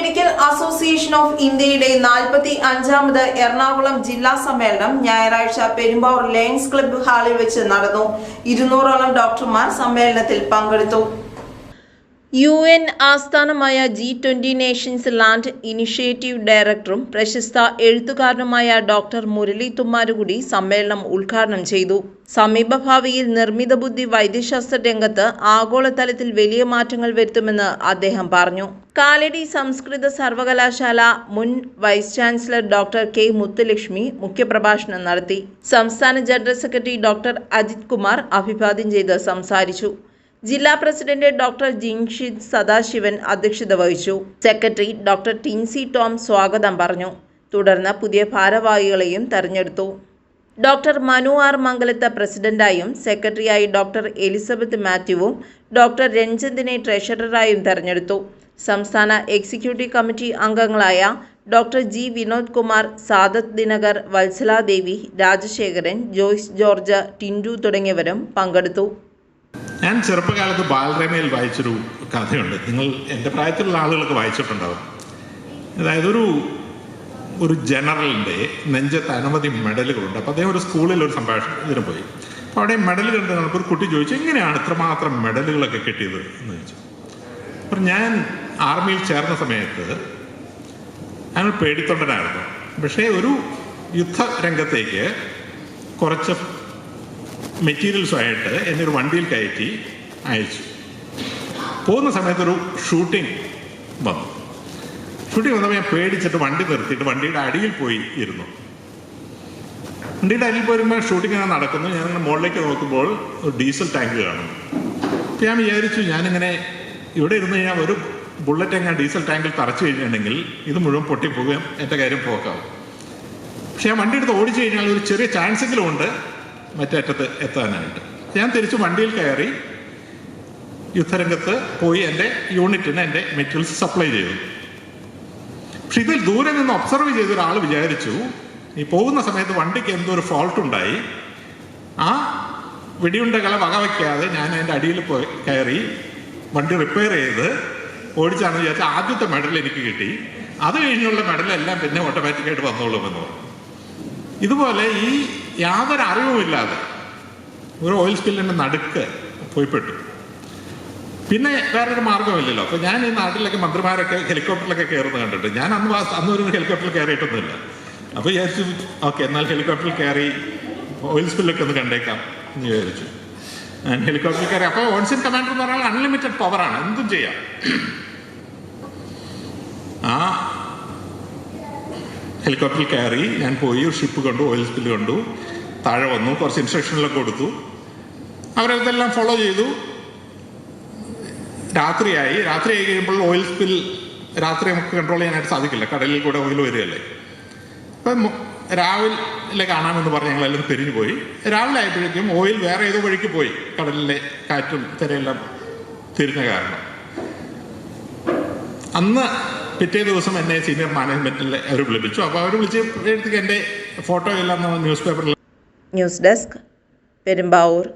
Medical association of ഇന്ത്യയുടെ നാൽപ്പത്തി അഞ്ചാമത് എറണാകുളം ജില്ലാ സമ്മേളനം ഞായറാഴ്ച പെരുമ്പാവൂർ ലയൺസ് ക്ലബ്ബ് ഹാളിൽ വെച്ച് നടന്നു. ഇരുന്നൂറോളം ഡോക്ടർമാർ സമ്മേളനത്തിൽ പങ്കെടുത്തു. യു എൻ ആസ്ഥാനമായ G twenty nations land initiative ഡയറക്ടറും പ്രശസ്ത എഴുത്തുകാരനുമായ ഡോക്ടർ മുരളി തുമ്മാരുകുടി സമ്മേളനം ഉദ്ഘാടനം ചെയ്തു. സമീപഭാവിയിൽ നിർമ്മിത ബുദ്ധി വൈദ്യശാസ്ത്ര രംഗത്ത് ആഗോളതലത്തിൽ വലിയ മാറ്റങ്ങൾ വരുത്തുമെന്ന് അദ്ദേഹം പറഞ്ഞു. കാലടി സംസ്കൃത സർവകലാശാല മുൻ vice chancellor doctor K Muthulakshmi മുഖ്യപ്രഭാഷണം നടത്തി. സംസ്ഥാന general secretary doctor Ajith Kumar അഭിവാദ്യം ചെയ്ത് സംസാരിച്ചു. ജില്ലാ പ്രസിഡന്റ് ഡോക്ടർ ജിൻഷിദ് സദാശിവൻ അധ്യക്ഷത വഹിച്ചു. സെക്രട്ടറി ഡോക്ടർ ടിൻസി ടോം സ്വാഗതം പറഞ്ഞു. തുടർന്ന് പുതിയ ഭാരവാഹികളെയും തെരഞ്ഞെടുത്തു. ഡോക്ടർ മനു ആർ മംഗലത്ത് പ്രസിഡന്റായും സെക്രട്ടറിയായി ഡോക്ടർ എലിസബത്ത് മാത്യുവും ഡോക്ടർ രഞ്ജന്തിനെ ട്രഷററായും തെരഞ്ഞെടുത്തു. സംസ്ഥാന എക്സിക്യൂട്ടീവ് കമ്മിറ്റി അംഗങ്ങളായ doctor G Vinod Kumar Sadath Dinakar Vatsaladevi Rajasekharan Joyce George Tindu തുടങ്ങിയവരും പങ്കെടുത്തു. ഞാൻ ചെറുപ്പകാലത്ത് ബാലരമയിൽ വായിച്ചൊരു കഥയുണ്ട്. നിങ്ങൾ എന്റെ പ്രായത്തിലുള്ള ആളുകളൊക്കെ വായിച്ചിട്ടുണ്ടാവും. അതായത് ഒരു ഒരു ജനറലിന്റെ നെഞ്ചത്ത് അനവധി മെഡലുകളുണ്ട്. അപ്പോൾ അദ്ദേഹം ഒരു സ്കൂളിൽ ഒരു സംഭാഷണം ഇതിന് പോയി. അപ്പോൾ അവിടെ മെഡൽ കണ്ട് ഒരു കുട്ടി ചോദിച്ചു എങ്ങനെയാണ് ഇത്രമാത്രം മെഡലുകളൊക്കെ കിട്ടിയത്? എന്ന് ചോദിച്ചു. അപ്പം ഞാൻ ആർമിയിൽ ചേർന്ന സമയത്ത് ഞാൻ പേടിത്തൊണ്ടനായിരുന്നു. പക്ഷേ ഒരു യുദ്ധരംഗത്തേക്ക് കുറച്ച് മെറ്റീരിയൽസുമായിട്ട് എന്നെ ഒരു വണ്ടിയിൽ കയറ്റി അയച്ചു. പോകുന്ന സമയത്തൊരു ഷൂട്ടിംഗ് വന്നു. ഷൂട്ടിംഗ് വന്നപ്പോൾ ഞാൻ പേടിച്ചിട്ട് വണ്ടി നിർത്തിയിട്ട് വണ്ടിയുടെ അടിയിൽ പോയി ഇരുന്നു. വണ്ടിയുടെ അടിയിൽ പോരുമ്പോൾ ഷൂട്ടിംഗ് ഇങ്ങനെ നടക്കുന്നു. ഞാനിങ്ങനെ മുകളിലേക്ക് നോക്കുമ്പോൾ ഒരു ഡീസൽ ടാങ്ക് കാണുന്നു. അപ്പം ഞാൻ വിചാരിച്ചു ഞാനിങ്ങനെ ഇവിടെ ഇരുന്ന് കഴിഞ്ഞാൽ ഒരു ബുള്ളറ്റ് എങ്ങനെ ഡീസൽ ടാങ്കിൽ തറച്ചു കഴിഞ്ഞിട്ടുണ്ടെങ്കിൽ ഇത് മുഴുവൻ പൊട്ടിപ്പോകുകയും എന്റെ കാര്യം പോക്കാവും. പക്ഷെ ഞാൻ വണ്ടി എടുത്ത് ഓടിച്ചു കഴിഞ്ഞാൽ ഒരു ചെറിയ ചാൻസെങ്കിലും ഉണ്ട്. മറ്റേ അറ്റത്ത് എത്താനായിട്ട്. ഞാൻ തിരിച്ച് വണ്ടിയിൽ കയറി യുദ്ധരംഗത്ത് പോയി എന്റെ യൂണിറ്റിന് എന്റെ മെറ്റീരിയൽസ് സപ്ലൈ ചെയ്തു. പക്ഷെ ഇതിൽ ദൂരെ നിന്ന് ഒബ്സർവ് ചെയ്ത ഒരാൾ വിചാരിച്ചു ഈ പോകുന്ന സമയത്ത് വണ്ടിക്ക് എന്തോ ഒരു ഫോൾട്ട് ഉണ്ടായി. ആ വെടിയുണ്ടകളെ വകവയ്ക്കാതെ ഞാൻ അതിന്റെ അടിയിൽ പോയി കയറി വണ്ടി റിപ്പയർ ചെയ്ത് ഓടിച്ചാണ് വിചാരിച്ച ആദ്യത്തെ മെഡൽ എനിക്ക് കിട്ടി. അത് കഴിഞ്ഞുള്ള മെഡലെല്ലാം പിന്നെ ഓട്ടോമാറ്റിക്കായിട്ട് വന്നോളുമെന്ന് പറഞ്ഞു. ഇതുപോലെ ഈ യാതൊരു അറിവുമില്ലാതെ ഒരു ഓയിൽ സ്പില്ലിന്റെ നടുക്ക് പോയിപ്പെട്ടു. പിന്നെ വേറൊരു മാർഗമില്ലല്ലോ. അപ്പോൾ ഞാൻ ഈ നാട്ടിലൊക്കെ മന്ത്രിമാരൊക്കെ ഹെലികോപ്റ്ററിലൊക്കെ കയറുന്നത് കണ്ടിട്ട് ഞാൻ അന്ന് അന്ന് ഒരു ഹെലികോപ്റ്ററിൽ കയറിയിട്ടൊന്നുമില്ല അപ്പോൾ വിചാരിച്ചു ഓക്കെ എന്നാൽ ഹെലികോപ്റ്ററിൽ കയറി ഓയിൽ സ്പില്ലൊക്കെ ഒന്ന് കണ്ടേക്കാം എന്ന് വിചാരിച്ചു. ഹെലികോപ്റ്ററിൽ കയറി അപ്പോൾ ഓൺസിൻ കമാൻഡർ എന്ന് പറഞ്ഞാൽ അൺലിമിറ്റഡ് പവറാണ് എന്തും ചെയ്യാം. ആ ഹെലികോപ്റ്ററിൽ കയറി ഞാൻ പോയി ഒരു ഷിപ്പ് കണ്ടു ഓയിൽ സ്പിൽ കണ്ടു. താഴെ വന്നു കുറച്ച് ഇൻസ്ട്രക്ഷനിലൊക്കെ കൊടുത്തു. അവരതെല്ലാം ഫോളോ ചെയ്തു. രാത്രിയായി. രാത്രി ആയി കഴിയുമ്പോൾ ഓയിൽ സ്പിൽ രാത്രി നമുക്ക് കൺട്രോൾ ചെയ്യാനായിട്ട് സാധിക്കില്ല. കടലിൽ കൂടെ ഓയിൽ വരികയല്ലേ. അപ്പം രാവിലെ കാണാമെന്ന് പറഞ്ഞ് ഞങ്ങളെല്ലാം തിരിഞ്ഞു പോയി. രാവിലെ ആയപ്പോഴേക്കും ഓയിൽ വേറെ ഏതോ വഴിക്ക് പോയി. കടലിലെ കാറ്റും തിരയെല്ലാം തിരിഞ്ഞ കാരണം. അന്ന് പിറ്റേ ദിവസം എന്നെ സീനിയർ മാനേജ്മെന്റിൽ അവർ വിളിപ്പിച്ചു. അപ്പോൾ അവർ വിളിച്ച് എന്റെ ഫോട്ടോ എല്ലാം ന്യൂസ് പേപ്പറിൽ ന്യൂസ് ഡെസ്ക് പെരുമ്പാവൂർ.